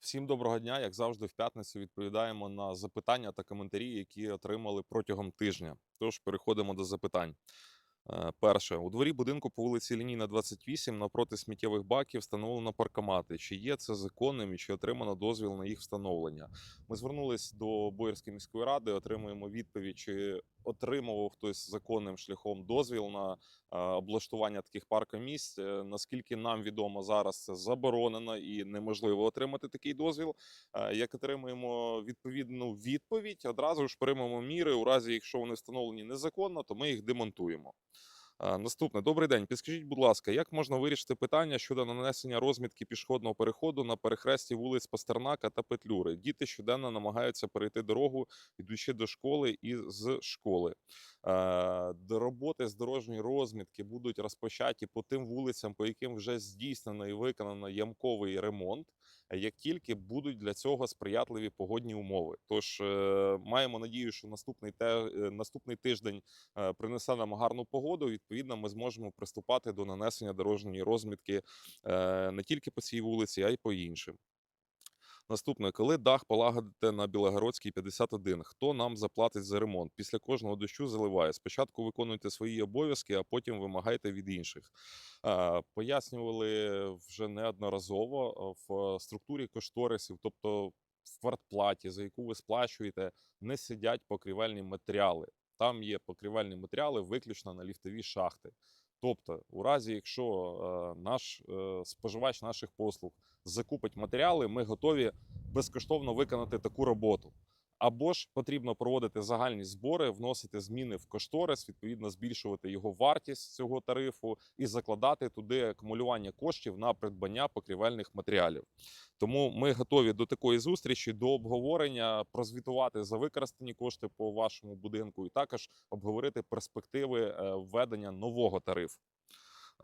Всім доброго дня. Як завжди, в п'ятницю відповідаємо на запитання та коментарі, які отримали протягом тижня. Тож переходимо до запитань. Е, Перше, у дворі будинку по вулиці Лінійна 28 навпроти сміттєвих баків встановлено паркомати. Чи є це законним і чи отримано дозвіл на їх встановлення? Ми звернулись до Боярської міської ради, отримуємо відповідь, чи отримував хтось законним шляхом дозвіл на е, облаштування таких паркомісць. Е, Наскільки нам відомо, зараз це заборонено і неможливо отримати такий дозвіл. Як отримуємо відповідну відповідь, одразу ж приймемо міри. У разі, якщо вони встановлені незаконно, то ми їх демонтуємо. Наступне добрий день. Підскажіть, будь ласка, як можна вирішити питання щодо нанесення розмітки пішохідного переходу на перехресті вулиць Пастернака та Петлюри? Діти щоденно намагаються перейти дорогу, йдучи до школи і з школи. Е, До роботи з дорожньої розмітки будуть розпочаті по тим вулицям, по яким вже здійснено і виконано ямковий ремонт. Як тільки будуть для цього сприятливі погодні умови, тож е, маємо надію, що наступний те, е, наступний тиждень е, принесе нам гарну погоду. Відповідно, ми зможемо приступати до нанесення дорожньої розмітки не тільки по цій вулиці, а й по іншим. Наступне, коли дах полагодите на Білогородській 51, хто нам заплатить за ремонт? Після кожного дощу заливає. Спочатку виконуйте свої обов'язки, а потім вимагайте від інших. Е, Пояснювали вже неодноразово е, в структурі кошторисів, тобто в квартплаті, за яку ви сплачуєте, не сидять покрівельні матеріали. Там є покрівельні матеріали виключно на ліфтові шахти. Тобто, у разі, якщо е, наш е, споживач наших послуг закупить матеріали, ми готові безкоштовно виконати таку роботу. Або ж потрібно проводити загальні збори, вносити зміни в кошторис, відповідно збільшувати його вартість цього тарифу і закладати туди акумулювання коштів на придбання покрівельних матеріалів. Тому ми готові до такої зустрічі, до обговорення, прозвітувати за використані кошти по вашому будинку, і також обговорити перспективи е, введення нового тарифу.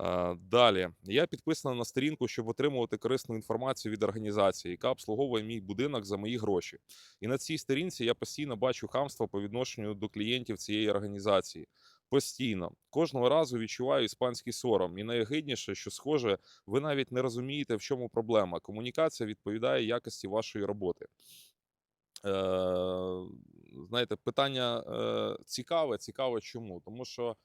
Е, Далі я підписана на сторінку, щоб отримувати корисну інформацію від організації, яка обслуговує мій будинок за мої гроші. І на цій сторінці я постійно бачу хамство по відношенню до клієнтів цієї організації. Постійно кожного разу відчуваю іспанський сором, і найгидніше, що схоже, ви навіть не розумієте, в чому проблема. Комунікація відповідає якості вашої роботи. Е, знаєте, питання е, цікаве. Цікаве чому? Тому що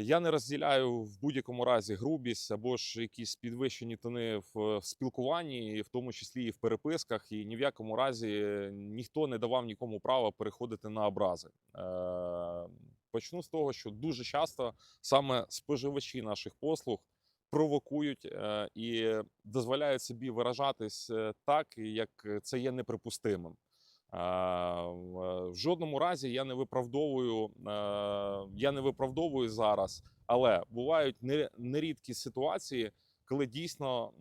я не розділяю в будь-якому разі грубість або ж якісь підвищені тони в, спілкуванні, в тому числі і в переписках, і ні в якому разі ніхто не давав нікому права переходити на образи. Е, почну з того, що дуже часто саме споживачі наших послуг провокують е, і дозволяють собі виражатись е, так, як це є неприпустимим. Е, в- жодному разі я не виправдовую, е, я не виправдовую зараз, але бувають нерідкі ситуації, коли дійсно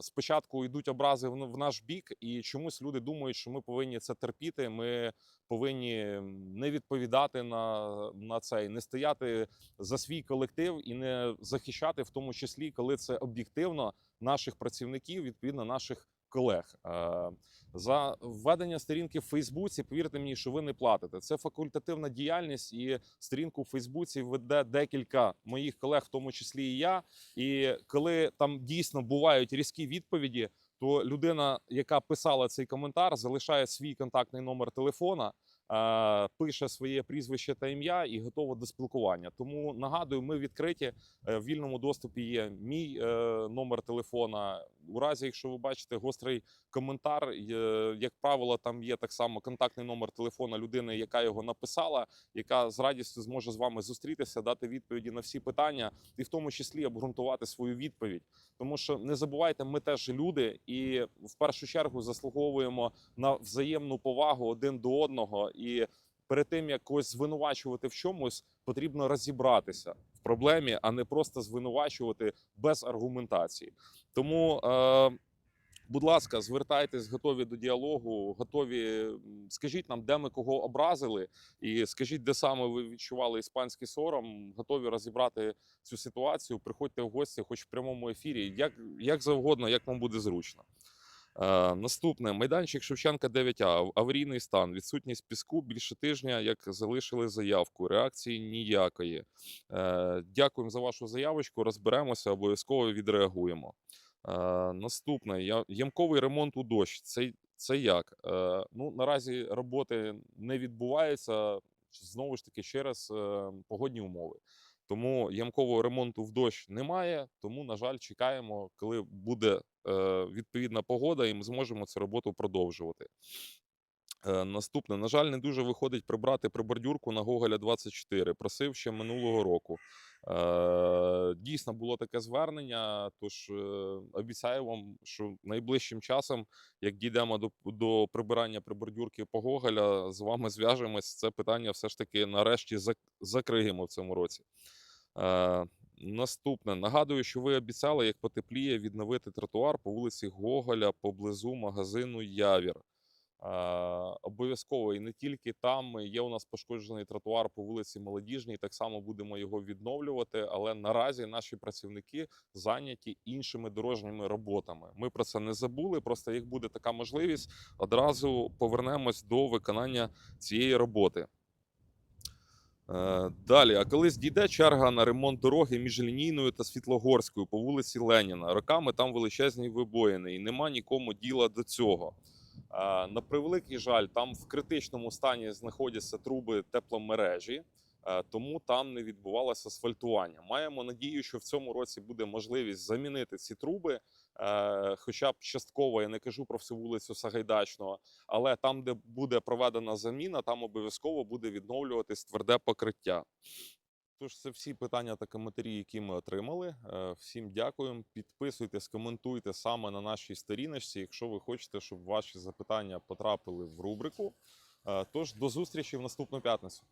спочатку йдуть образи в наш бік, і чомусь люди думають, що ми повинні це терпіти. Ми повинні не відповідати на, на це, і не стояти за свій колектив і не захищати, в тому числі, коли це об'єктивно наших працівників, відповідно наших колег. Е, За введення сторінки в Фейсбуці, повірте мені, що ви не платите. Це факультативна діяльність, і сторінку в Фейсбуці веде декілька моїх колег, в тому числі і я. І коли там дійсно бувають різкі відповіді, то людина, яка писала цей коментар, залишає свій контактний номер телефона. Е, Пише своє прізвище та ім'я і готова до спілкування. Тому нагадую, ми відкриті Е, в вільному доступі є мій е, номер телефона. У разі, якщо ви бачите гострий коментар, як правило, там є так само контактний номер телефона людини, яка його написала, яка з радістю зможе з вами зустрітися, дати відповіді на всі питання, і в тому числі обґрунтувати свою відповідь. Тому що не забувайте, ми теж люди, і в першу чергу заслуговуємо на взаємну повагу один до одного. І перед тим як когось звинувачувати в чомусь, потрібно розібратися в проблемі, а не просто звинувачувати без аргументації. Тому, е, будь ласка, звертайтесь, готові до діалогу, готові. Скажіть нам, де ми кого образили, і скажіть, де саме ви відчували іспанський сором. Готові розібрати цю ситуацію. Приходьте в гості, хоч в прямому ефірі, як, як завгодно, як вам буде зручно. Е, наступне майданчик Шевченка 9А. Ав- Аварійний стан. Відсутність піску більше тижня, як залишили заявку. Реакції ніякої. Е, дякуємо за вашу заявочку. Розберемося, обов'язково відреагуємо. Е, наступне ямковий ремонт у дощ. Це, це як? Ну, наразі роботи не відбуваються знову ж таки через раз погодні умови. Тому ямкового ремонту в дощ немає. Тому, на жаль, чекаємо, коли буде е, відповідна погода, і ми зможемо цю роботу продовжувати. Е, наступне, на жаль, не дуже виходить прибрати прибордюрку на Гоголя 24. Просив ще минулого року. Е, дійсно було таке звернення. Тож е, обіцяю вам, що найближчим часом, як дійдемо до, до прибирання прибордюрки по Гоголя, з вами зв'яжемось. Це питання все ж таки нарешті зак- закриємо в цьому році. Е, Наступне нагадую, що ви обіцяли, як потепліє, відновити тротуар по вулиці Гоголя поблизу магазину Явір. Обов'язково і не тільки там є у нас пошкоджений тротуар по вулиці Молодіжній. Так само будемо його відновлювати. Але наразі наші працівники зайняті іншими дорожніми роботами. Ми про це не забули. Просто як буде така можливість, одразу повернемось до виконання цієї роботи. Е, Далі, а колись дійде черга на ремонт дороги між лінійною та Світлогорською по вулиці Леніна. Роками там величезні вибоїни, і нема нікому діла до цього. Е, На превеликий жаль, там в критичному стані знаходяться труби тепломережі, е, тому там не відбувалося асфальтування. Маємо надію, що в цьому році буде можливість замінити ці труби, е, хоча б частково, я не кажу про всю вулицю Сагайдачного, але там, де буде проведена заміна, там обов'язково буде відновлюватись тверде покриття. Тож це всі питання та коментарі, які ми отримали. Е, Всім дякуємо. Підписуйтесь, коментуйте саме на нашій сторіночці, якщо ви хочете, щоб ваші запитання потрапили в рубрику. Е, Тож до зустрічі в наступну п'ятницю.